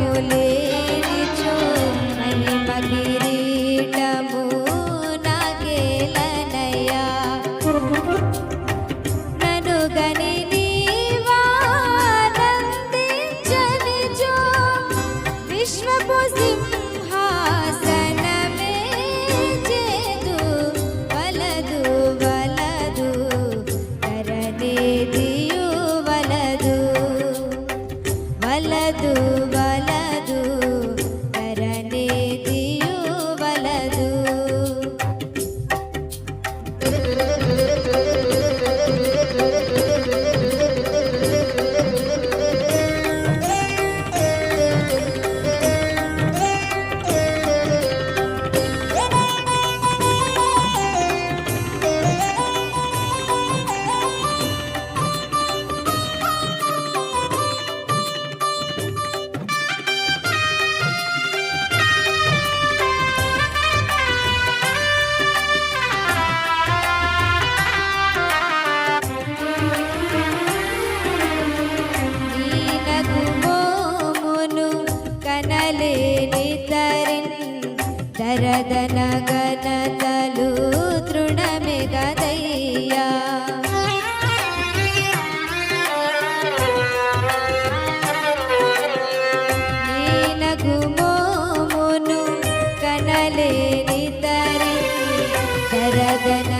চলে దరదన గనతలు తృణమె గదయ్యా మోమును కనలేని తరిన్ దరదన